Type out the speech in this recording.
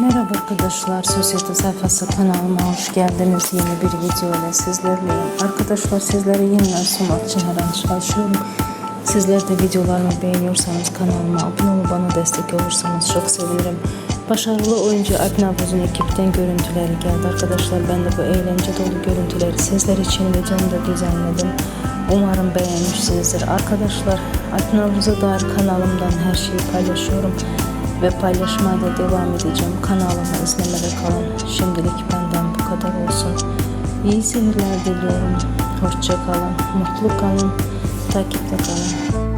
Merhaba arkadaşlar, Sosyete sayfası kanalıma hoş geldiniz. Yeni bir video ile sizlerleyim. Arkadaşlar sizlere yeniden sunmak için her an çalışıyorum. Sizler de videolarımı beğeniyorsanız kanalıma abone olup bana destek olursanız çok sevinirim. Başarılı oyuncu Alp Navuz'un ekipten görüntüleri geldi. Arkadaşlar ben de bu eğlence dolu görüntüleri sizler için videomda düzenledim. Umarım beğenmişsinizdir. Arkadaşlar Alp Navuz'a dair kanalımdan her şeyi paylaşıyorum ve paylaşmaya da devam edeceğim. Kanalımı izlemede kalın. Şimdilik benden bu kadar olsun. İyi seyirler diliyorum. Hoşça kalın, mutlu kalın, takipte kalın.